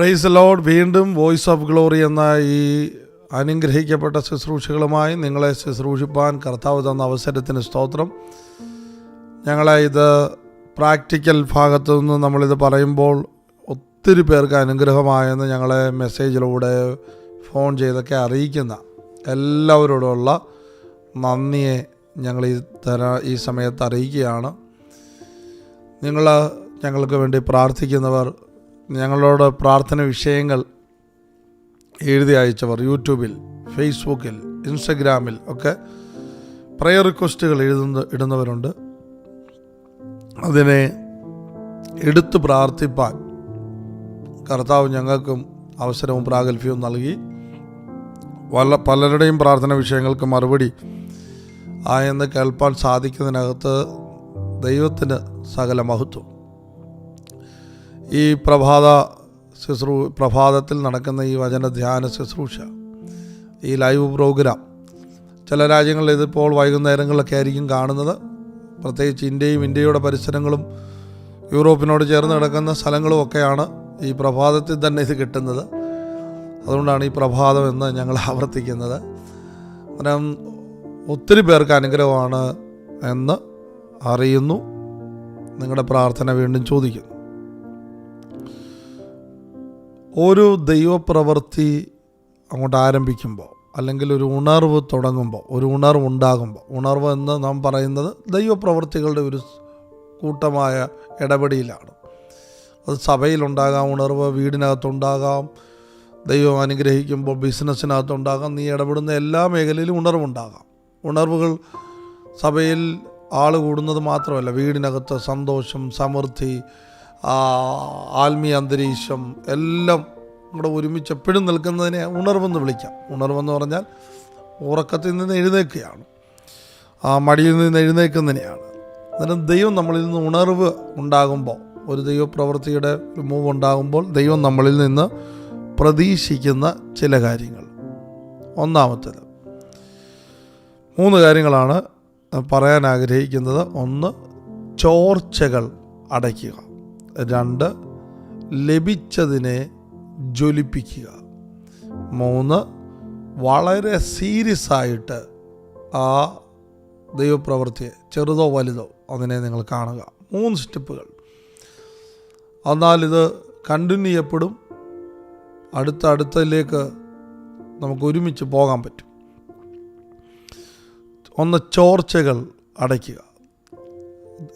Price lord വീണ്ടും voice of glory എന്ന ഈ അനുഗ്രഹിക്കപ്പെട്ട ശുശ്രൂഷകളുമായി നിങ്ങളെ ശുശ്രൂഷിപ്പാൻ കർത്താവ് തന്ന അവസരത്തിന് സ്തോത്രം. ഞങ്ങളെ ഇത് പ്രാക്ടിക്കൽ ഭാഗത്തു നിന്ന് നമ്മളിത് പറയുമ്പോൾ ഒത്തിരി പേർക്ക് അനുഗ്രഹമായെന്ന് ഞങ്ങളെ മെസ്സേജിലൂടെ ഫോൺ ചെയ്തൊക്കെ അറിയിക്കുന്ന എല്ലാവരോടുള്ള നന്ദിയെ ഞങ്ങൾ ഈ തര ഈ സമയത്ത് അറിയിക്കുകയാണ്. നിങ്ങൾ ഞങ്ങൾക്ക് വേണ്ടി പ്രാർത്ഥിക്കുന്നവർ ഞങ്ങളോട് പ്രാർത്ഥന വിഷയങ്ങൾ എഴുതി അയച്ചവർ യൂട്യൂബിൽ ഫേസ്ബുക്കിൽ ഇൻസ്റ്റഗ്രാമിൽ ഒക്കെ പ്രയർ റിക്വസ്റ്റുകൾ എഴുതുന്ന ഇടുന്നവരുണ്ട്. അതിനെ എടുത്തു പ്രാർത്ഥിപ്പാൻ കർത്താവ് ഞങ്ങൾക്കും അവസരവും പ്രാഗൽഭ്യവും നൽകി. വല്ല പലരുടെയും പ്രാർത്ഥന വിഷയങ്ങൾക്ക് മറുപടി ആയെന്ന് കേൾപ്പാൻ സാധിക്കുന്നതിനകത്ത് ദൈവത്തിന് സകല മഹത്വം. ഈ പ്രഭാത ശുശ്രൂ പ്രഭാതത്തിൽ നടക്കുന്ന ഈ വചന ധ്യാന ശുശ്രൂഷ ഈ ലൈവ് പ്രോഗ്രാം ചില രാജ്യങ്ങളിൽ ഇതിപ്പോൾ വൈകുന്നേരങ്ങളിലൊക്കെ ആയിരിക്കും കാണുന്നത്. പ്രത്യേകിച്ച് ഇന്ത്യയും ഇന്ത്യയുടെ പരിസരങ്ങളും യൂറോപ്പിനോട് ചേർന്ന് കിടക്കുന്ന സ്ഥലങ്ങളും ഒക്കെയാണ് ഈ പ്രഭാതത്തിൽ തന്നെ ഇത് കിട്ടുന്നത്. അതുകൊണ്ടാണ് ഈ പ്രഭാതം എന്ന് ഞങ്ങൾ ആവർത്തിക്കുന്നത്. അന്നേരം ഒത്തിരി പേർക്ക് അനുഗ്രഹമാണ് എന്ന് അറിയുന്നു. നിങ്ങളുടെ പ്രാർത്ഥന വീണ്ടും ചോദിക്കുന്നു. ഒരു ദൈവപ്രവൃത്തി അങ്ങോട്ട് ആരംഭിക്കുമ്പോൾ അല്ലെങ്കിൽ ഒരു ഉണർവ് തുടങ്ങുമ്പോൾ ഒരു ഉണർവ് ഉണ്ടാകുമ്പോൾ ഉണർവ് എന്ന് നാം പറയുന്നത് ദൈവപ്രവൃത്തികളുടെ ഒരു കൂട്ടമായ ഇടപെടിയിലാണ് അത് സഭയിലുണ്ടാകാം ഉണർവ് വീടിനകത്തുണ്ടാകാം ദൈവം അനുഗ്രഹിക്കുമ്പോൾ ബിസിനസ്സിനകത്തുണ്ടാകാം നീ ഇടപെടുന്ന എല്ലാ മേഖലയിലും ഉണർവുണ്ടാകാം. ഉണർവുകൾ സഭയിൽ ആൾ കൂടുന്നത് മാത്രമല്ല വീടിനകത്ത് സന്തോഷം സമൃദ്ധി ആത്മീയ അന്തരീക്ഷം എല്ലാം നമ്മുടെ ഒരുമിച്ച് എപ്പോഴും നിൽക്കുന്നതിനെ ഉണർവെന്ന് വിളിക്കാം. ഉണർവെന്ന് പറഞ്ഞാൽ ഉറക്കത്തിൽ നിന്ന് എഴുന്നേൽക്കുകയാണ്. ആ മടിയിൽ നിന്ന് എഴുന്നേൽക്കുന്നതിനെയാണ്. അന്നേരം ദൈവം നമ്മളിൽ നിന്ന് ഉണർവ് ഉണ്ടാകുമ്പോൾ ഒരു ദൈവപ്രവൃത്തിയുടെ ഒരു മൂവ് ഉണ്ടാകുമ്പോൾ ദൈവം നമ്മളിൽ നിന്ന് പ്രതീക്ഷിക്കുന്ന ചില കാര്യങ്ങൾ. ഒന്നാമത്തേത് മൂന്ന് കാര്യങ്ങളാണ് പറയാൻ ആഗ്രഹിക്കുന്നത്. ഒന്ന് ചോർച്ചകൾ അടയ്ക്കുക. രണ്ട് ലഭിച്ചതിനെ ജ്വലിപ്പിക്കുക. മൂന്ന് വളരെ സീരിയസ് ആയിട്ട് ആ ദൈവപ്രവൃത്തിയെ ചെറുതോ വലുതോ അതിനെ നിങ്ങൾ കാണുക. മൂന്ന് സ്റ്റെപ്പുകൾ. എന്നാൽ ഇത് കണ്ടിന്യൂ ചെയ്യപ്പെടും. അടുത്ത അടുത്തതിലേക്ക് നമുക്ക് ഒരുമിച്ച് പോകാൻ പറ്റും. ഒന്ന് ചോർച്ചകൾ അടയ്ക്കുക.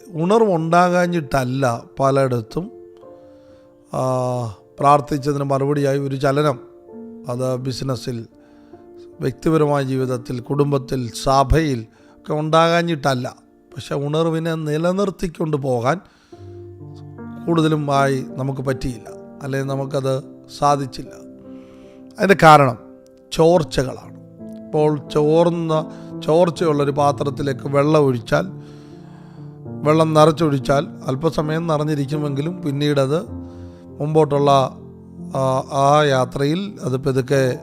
ഉണർവുണ്ടാകാഞ്ഞിട്ടല്ല പലയിടത്തും പ്രാർത്ഥിച്ചതിന് മറുപടിയായി ഒരു ചലനം അത് ബിസിനസ്സിൽ വ്യക്തിപരമായ ജീവിതത്തിൽ കുടുംബത്തിൽ സഭയിൽ ഒക്കെ ഉണ്ടാകാഞ്ഞിട്ടല്ല. പക്ഷെ ഉണർവിനെ നിലനിർത്തിക്കൊണ്ട് പോകാൻ കൂടുതലും ആയി നമുക്ക് പറ്റിയില്ല. അല്ലെങ്കിൽ നമുക്കത് സാധിച്ചില്ല. അതിന്റെ കാരണം ചോർച്ചകളാണ്. ഇപ്പോൾ ചോർന്ന ചോർച്ചയുള്ളൊരു പാത്രത്തിലേക്ക് വെള്ളം ഒഴിച്ചാൽ വെള്ളം നിറച്ചൊഴിച്ചാൽ അല്പസമയം നിറഞ്ഞിരിക്കുമെങ്കിലും പിന്നീടത് മുമ്പോട്ടുള്ള ആ, യാത്രയിൽ അത് പെതുക്കെ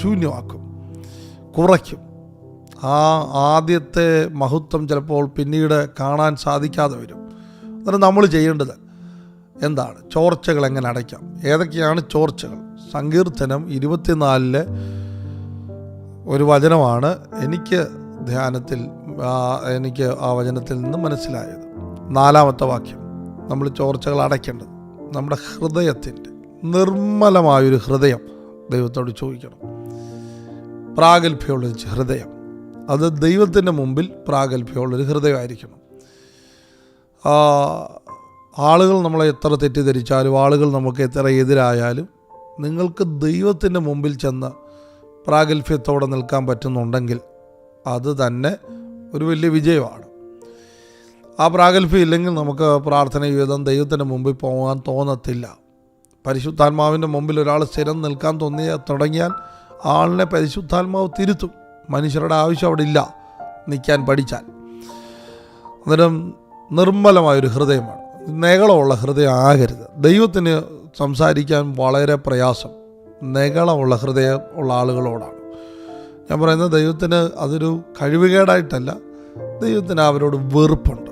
ശൂന്യമാക്കും കുറയ്ക്കും. ആ ആദ്യത്തെ മഹത്വം ചിലപ്പോൾ പിന്നീട് കാണാൻ സാധിക്കാതെ വരും. അന്നേരം നമ്മൾ ചെയ്യേണ്ടത് എന്താണ്? ചോർച്ചകൾ എങ്ങനെ അടയ്ക്കാം? ഏതൊക്കെയാണ് ചോർച്ചകൾ? സങ്കീർത്തനം ഇരുപത്തിനാലിലെ ഒരു വചനമാണ്. എനിക്ക് ധ്യാനത്തിൽ എനിക്ക് ആ വചനത്തിൽ നിന്ന് മനസ്സിലായത്. നാലാമത്തെ വാക്യം. നമ്മൾ ചോർച്ചകൾ അടയ്ക്കേണ്ടത്. നമ്മുടെ ഹൃദയത്തിന്റെ നിർമ്മലമായൊരു ഹൃദയം ദൈവത്തോട് ചോദിക്കണം. പ്രാഗൽഭ്യമുള്ള ഹൃദയം. അത് ദൈവത്തിന്റെ മുമ്പിൽ പ്രാഗൽഭ്യമുള്ളൊരു ഹൃദയമായിരിക്കണം. ആളുകൾ നമ്മളെ എത്ര തെറ്റിദ്ധരിച്ചാലും ആളുകൾ നമുക്ക് എത്ര എതിരായാലും നിങ്ങൾക്ക് ദൈവത്തിന്റെ മുമ്പിൽ ചെന്ന് പ്രാഗൽഭ്യത്തോടെ നിൽക്കാൻ പറ്റുന്നുണ്ടെങ്കിൽ അത് തന്നെ ഒരു വലിയ വിജയമാണ്. ആ പ്രാഗൽഭ്യം ഇല്ലെങ്കിൽ നമുക്ക് പ്രാർത്ഥന ജീവിതം ദൈവത്തിന്റെ മുമ്പിൽ പോകാൻ തോന്നത്തില്ല. പരിശുദ്ധാത്മാവിന്റെ മുമ്പിൽ ഒരാൾ സ്ഥിരം നിൽക്കാൻ തോന്നിയ തുടങ്ങിയാൽ ആളിനെ പരിശുദ്ധാത്മാവ് തിരുത്തും. മനുഷ്യരുടെ ആവശ്യം അവിടെ ഇല്ല നിൽക്കാൻ പഠിച്ചാൽ. അന്നേരം നിർമ്മലമായൊരു ഹൃദയമാണ്. നെകളമുള്ള ഹൃദയം ആകരുത്. ദൈവത്തിന് സംസാരിക്കാൻ വളരെ പ്രയാസം. നെകളമുള്ള ഹൃദയം ഉള്ള ആളുകളോടാണ്. ഞാൻ പറയുന്നത് ദൈവത്തിന് അതൊരു കഴിവുകേടായിട്ടല്ല. ദൈവത്തിന് അവരോട് വെറുപ്പുണ്ട്.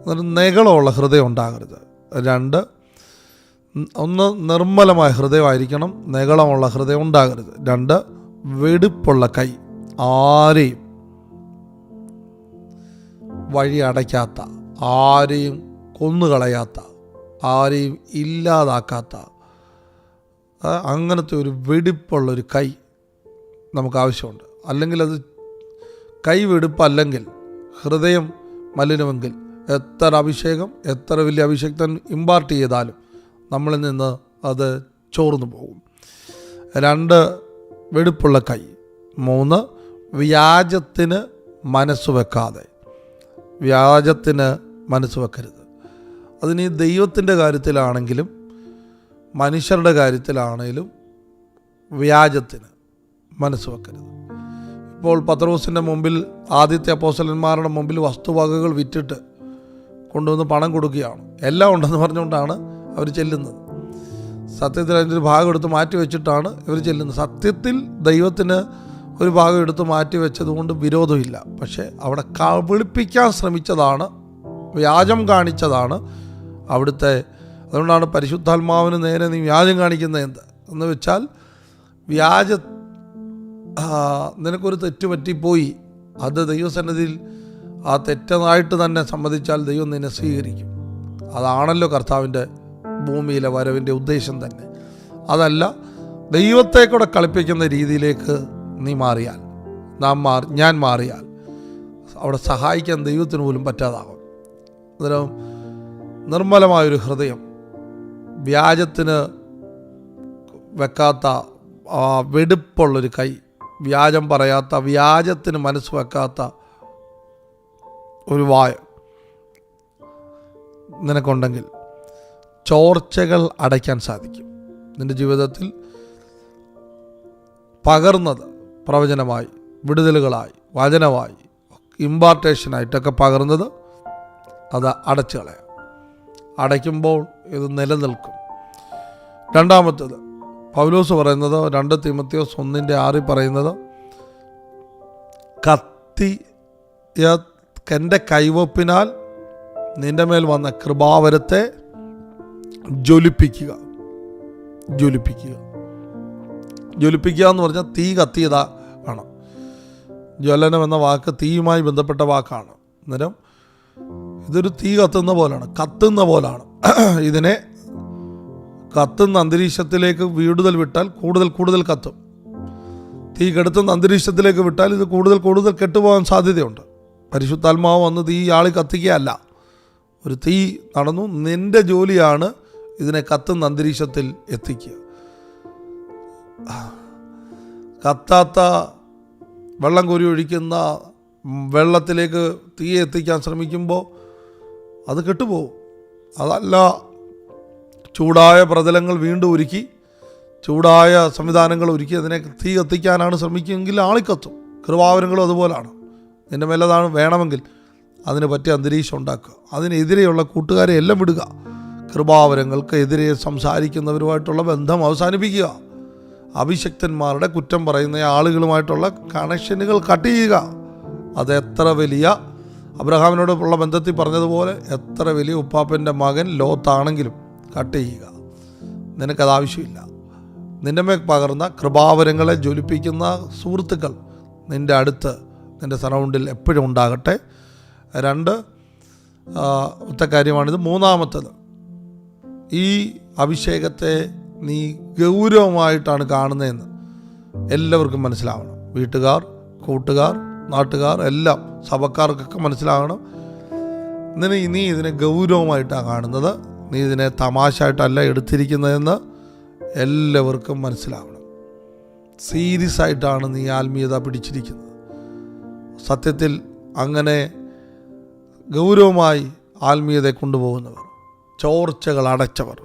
അന്നേരം നെകളമുള്ള ഹൃദയം ഉണ്ടാകരുത്. രണ്ട് ഒന്ന് നിർമ്മലമായ ഹൃദയമായിരിക്കണം. നെകളമുള്ള ഹൃദയം ഉണ്ടാകരുത്. രണ്ട് വെടുപ്പുള്ള കൈ ആരെയും വഴി അടയ്ക്കാത്ത ആരെയും കൊന്നുകളയാത്ത ആരെയും ഇല്ലാതാക്കാത്ത അങ്ങനത്തെ ഒരു വെടിപ്പുള്ള ഒരു കൈ നമുക്ക് ആവശ്യമുണ്ട്. അല്ലെങ്കിൽ അത് കൈ വെടുപ്പല്ലെങ്കിൽ ഹൃദയം മലിനമെങ്കിൽ എത്ര അഭിഷേകം എത്ര വലിയ അഭിഷേകത്തൻ ഇമ്പാർട്ട് ചെയ്താലും നമ്മളിൽ നിന്ന് അത് ചോർന്നു പോകും. രണ്ട് വെടുപ്പുള്ള കൈ. മൂന്ന് വ്യാജത്തിന് മനസ്സ് വെക്കാതെ. വ്യാജത്തിന് മനസ്സ് വെക്കരുത്. അതിന് ദൈവത്തിന്റെ കാര്യത്തിലാണെങ്കിലും മനുഷ്യരുടെ കാര്യത്തിലാണേലും വ്യാജത്തിന് മനസ്സ് വെക്കരുത്. ഇപ്പോൾ പത്രോസിന്റെ മുമ്പിൽ ആദ്യത്തെ അപ്പോസലന്മാരുടെ മുമ്പിൽ വസ്തുവകകൾ വിറ്റിട്ട് കൊണ്ടുവന്ന് പണം കൊടുക്കുകയാണ്. എല്ലാം ഉണ്ടെന്ന് പറഞ്ഞുകൊണ്ടാണ് അവർ ചെല്ലുന്നത്. സത്യത്തിൽ അതിന്റെ ഒരു ഭാഗം എടുത്ത് മാറ്റി വെച്ചിട്ടാണ് ഇവർ ചെല്ലുന്നത്. സത്യത്തിൽ ദൈവത്തിന് ഒരു ഭാഗം എടുത്ത് മാറ്റി വെച്ചതുകൊണ്ട് വിരോധമില്ല. പക്ഷേ അവിടെ കബളിപ്പിക്കാൻ ശ്രമിച്ചതാണ് വ്യാജം കാണിച്ചതാണ് അവിടുത്തെ അതുകൊണ്ടാണ് പരിശുദ്ധാത്മാവിന് നേരെ നീ വ്യാജം കാണിക്കുന്നത്. എന്ത്? എന്ന് വെച്ചാൽ വ്യാജ നിനക്കൊരു തെറ്റ് പറ്റിപ്പോയി. അത് ദൈവസന്നിധിയിൽ ആ തെറ്റതായിട്ട് തന്നെ സമ്മതിച്ചാൽ ദൈവം നിന്നെ സ്വീകരിക്കും. അതാണല്ലോ കർത്താവിന്റെ ഭൂമിയിലെ വരവിന്റെ ഉദ്ദേശം തന്നെ. അതല്ല ദൈവത്തെ കൂടെ കളിപ്പിക്കുന്ന രീതിയിലേക്ക് നീ മാറിയാൽ നാം മാറി ഞാൻ മാറിയാൽ അവിടെ സഹായിക്കാൻ ദൈവത്തിന് പോലും പറ്റാതാകും. അന്നേരം നിർമ്മലമായൊരു ഹൃദയം വ്യാജത്തിന് വെക്കാത്ത വെടുപ്പുള്ളൊരു കൈ. വ്യാജം പറയാത്ത വ്യാജത്തിന് മനസ്സ് വെക്കാത്ത ഒരു വായ നിനക്കുണ്ടെങ്കിൽ ചോർച്ചകൾ അടയ്ക്കാൻ സാധിക്കും. നിന്റെ ജീവിതത്തിൽ പകർന്നത് പ്രവചനമായി വിടുതലുകളായി വചനമായി ഇമ്പാർട്ടേഷനായിട്ടൊക്കെ പകർന്നത് അത് അടച്ചു കളയാം അടയ്ക്കുമ്പോൾ ഇത് നിലനിൽക്കും. രണ്ടാമത്തേത് പൗലോസ് പറയുന്നത് രണ്ട് തിമത്തിയോസ് ഒന്നിന്റെ ആറിൽ പറയുന്നത് കത്തി എന്റെ കൈവപ്പിനാൽ നിന്റെ മേൽ വന്ന കൃപാവരത്തെ ജ്വലിപ്പിക്കുക. ജ്വലിപ്പിക്കുക. ജ്വലിപ്പിക്കുക എന്ന് പറഞ്ഞാൽ തീ കത്തിയതാണ് ജ്വലനം എന്ന വാക്ക് തീയുമായി ബന്ധപ്പെട്ട വാക്കാണ്. അന്നേരം ഇതൊരു തീ കത്തുന്ന പോലാണ് കത്തുന്ന പോലാണ്. ഇതിനെ കത്തുന്ന അന്തരീക്ഷത്തിലേക്ക് വീടുതൽ വിട്ടാൽ കൂടുതൽ കൂടുതൽ കത്തും. തീ കെടുത്തുന്ന അന്തരീക്ഷത്തിലേക്ക് വിട്ടാൽ ഇത് കൂടുതൽ കൂടുതൽ കെട്ടുപോകാൻ സാധ്യതയുണ്ട്. പരിശുദ്ധാത്മാവ് വന്ന് തീ ആളി കത്തിക്കുകയല്ല. ഒരു തീ നടന്നു നിന്റെ ജോലിയാണ് ഇതിനെ കത്തുന്ന അന്തരീക്ഷത്തിൽ എത്തിക്കുക. കത്താത്ത വെള്ളം കോരി ഒഴിക്കുന്ന വെള്ളത്തിലേക്ക് തീ എത്തിക്കാൻ ശ്രമിക്കുമ്പോൾ അത് കെട്ടുപോകും. അതല്ല ചൂടായ പ്രതലങ്ങൾ വീണ്ടും ഒരുക്കി ചൂടായ സംവിധാനങ്ങൾ ഒരുക്കി അതിനെ തീ കത്തിക്കാനാണ് ശ്രമിക്കുമെങ്കിൽ ആളിക്കത്തും. കൃപാവനങ്ങളും അതുപോലാണ്. നിന്റെ മേലതാണ് വേണമെങ്കിൽ അതിന് പറ്റിയ അന്തരീക്ഷം ഉണ്ടാക്കുക. അതിനെതിരെയുള്ള കൂട്ടുകാരെ എല്ലാം വിടുക. കൃപാവരങ്ങൾക്ക് എതിരെ സംസാരിക്കുന്നവരുമായിട്ടുള്ള ബന്ധം അവസാനിപ്പിക്കുക. അഭിഷക്തന്മാരുടെ കുറ്റം പറയുന്ന ആളുകളുമായിട്ടുള്ള കണക്ഷനുകൾ കട്ട് ചെയ്യുക. അത് എത്ര വലിയ അബ്രഹാമിനോടുള്ള ബന്ധത്തിൽ പറഞ്ഞതുപോലെ എത്ര വലിയ ഉപ്പാപ്പന്റെ മകൻ ലോത്താണെങ്കിലും കട്ട് ചെയ്യുക. നിനക്കത് ആവശ്യമില്ല. നിന്റെ മേൽ പകർന്ന കൃപാവരങ്ങളെ ജ്വലിപ്പിക്കുന്ന സുഹൃത്തുക്കൾ നിന്റെ അടുത്ത് നിന്റെ സറൗണ്ടിൽ എപ്പോഴും ഉണ്ടാകട്ടെ. രണ്ട് ഒറ്റ കാര്യമാണിത്. മൂന്നാമത്തത് ഈ അഭിഷേകത്തെ നീ ഗൗരവമായിട്ടാണ് കാണുന്നതെന്ന് എല്ലാവർക്കും മനസ്സിലാവണം. വീട്ടുകാർ കൂട്ടുകാർ നാട്ടുകാർ എല്ലാം സഭക്കാർക്കൊക്കെ മനസ്സിലാകണം. ഇതിന് നീ ഇതിനെ ഗൗരവമായിട്ടാണ് കാണുന്നത്. നീ ഇതിനെ തമാശയായിട്ടല്ല എടുത്തിരിക്കുന്നതെന്ന് എല്ലാവർക്കും മനസ്സിലാവണം. സീരിയസ് ആയിട്ടാണ് നീ ആത്മീയത പിടിച്ചിരിക്കുന്നത്. സത്യത്തിൽ അങ്ങനെ ഗൗരവമായി ആത്മീയതയെ കൊണ്ടുപോകുന്നവർ ചോർച്ചകൾ അടച്ചവർ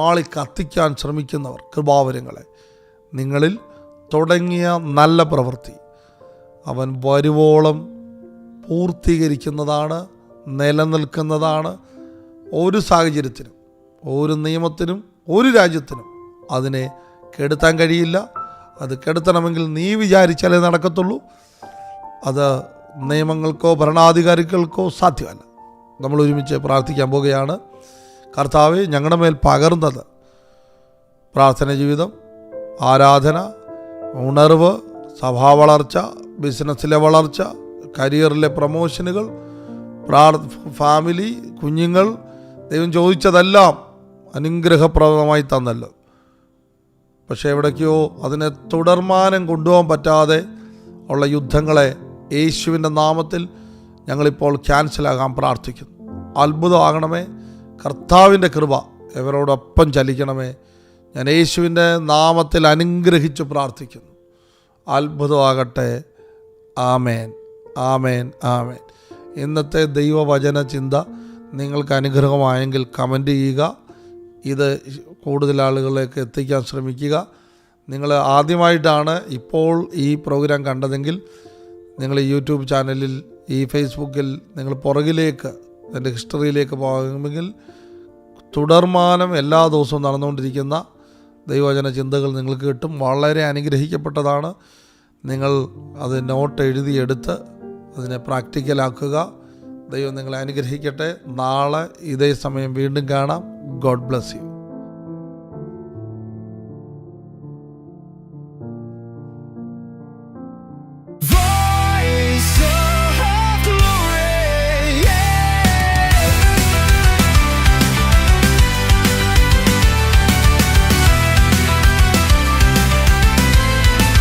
ആളി കത്തിക്കാൻ ശ്രമിക്കുന്നവർ കൃപാവരങ്ങളെ നിങ്ങളിൽ തുടങ്ങിയ നല്ല പ്രവൃത്തി അവൻ വരുവോളം പൂർത്തീകരിക്കുന്നതാണ് നിലനിൽക്കുന്നതാണ് ഒരു സാഹചര്യത്തിനും ഒരു നിയമത്തിനും ഒരു രാജ്യത്തിനും അതിനെ കെടുത്താൻ കഴിയില്ല. അത് കെടുത്തണമെങ്കിൽ നീ വിചാരിച്ചാലേ നടക്കത്തുള്ളൂ. അത് നിയമങ്ങൾക്കോ ഭരണാധികാരികൾക്കോ സാധ്യമല്ല. നമ്മൾ ഒരുമിച്ച് പ്രാർത്ഥിക്കാൻ പോവുകയാണ് കർത്താവ് ഞങ്ങളുടെ മേൽ പകർന്നത് പ്രാർത്ഥന ജീവിതം ആരാധന ഉണർവ് സഭാ വളർച്ച ബിസിനസ്സിലെ വളർച്ച കരിയറിലെ പ്രമോഷനുകൾ പ്രാർ ഫാമിലി കുഞ്ഞുങ്ങൾ ദൈവം ചോദിച്ചതെല്ലാം അനുഗ്രഹപ്രദമായി തന്നല്ലോ. പക്ഷേ എവിടേക്കോ അതിനെ തുടർമാനം കൊണ്ടുപോകാൻ പറ്റാതെ ഉള്ള യുദ്ധങ്ങളെ യേശുവിന്റെ നാമത്തിൽ ഞങ്ങളിപ്പോൾ ക്യാൻസലാകാൻ പ്രാർത്ഥിക്കുന്നു. അത്ഭുതമാകണമേ. കർത്താവിന്റെ കൃപ ഇവരോടൊപ്പം ചലിക്കണമേ. ഞാൻ യേശുവിന്റെ നാമത്തിൽ അനുഗ്രഹിച്ച് പ്രാർത്ഥിക്കുന്നു. അത്ഭുതമാകട്ടെ. ആമേൻ. ആമേൻ ആമേൻ. ഇന്നത്തെ ദൈവവചന ചിന്ത നിങ്ങൾക്ക് അനുഗ്രഹമായെങ്കിൽ കമന്റ് ചെയ്യുക. ഇത് കൂടുതൽ ആളുകളിലേക്ക് എത്തിക്കാൻ ശ്രമിക്കുക. നിങ്ങൾ ആദ്യമായിട്ടാണ് ഇപ്പോൾ ഈ പ്രോഗ്രാം കണ്ടതെങ്കിൽ നിങ്ങൾ യൂട്യൂബ് ചാനലിൽ ഈ ഫേസ്ബുക്കിൽ നിങ്ങൾ പുറകിലേക്ക് എന്റെ ഹിസ്റ്ററിയിലേക്ക് പോകുമെങ്കിൽ തുടർമാനം എല്ലാ ദിവസവും നടന്നുകൊണ്ടിരിക്കുന്ന ദൈവവചന ചിന്തകൾ നിങ്ങൾക്ക് കിട്ടും. വളരെ അനുഗ്രഹിക്കപ്പെട്ടതാണ്. നിങ്ങൾ അത് നോട്ട് എഴുതിയെടുത്ത് അതിനെ പ്രാക്ടിക്കലാക്കുക. ദൈവം നിങ്ങളെ അനുഗ്രഹിക്കട്ടെ. നാളെ ഇതേ സമയം വീണ്ടും കാണാം. God bless you.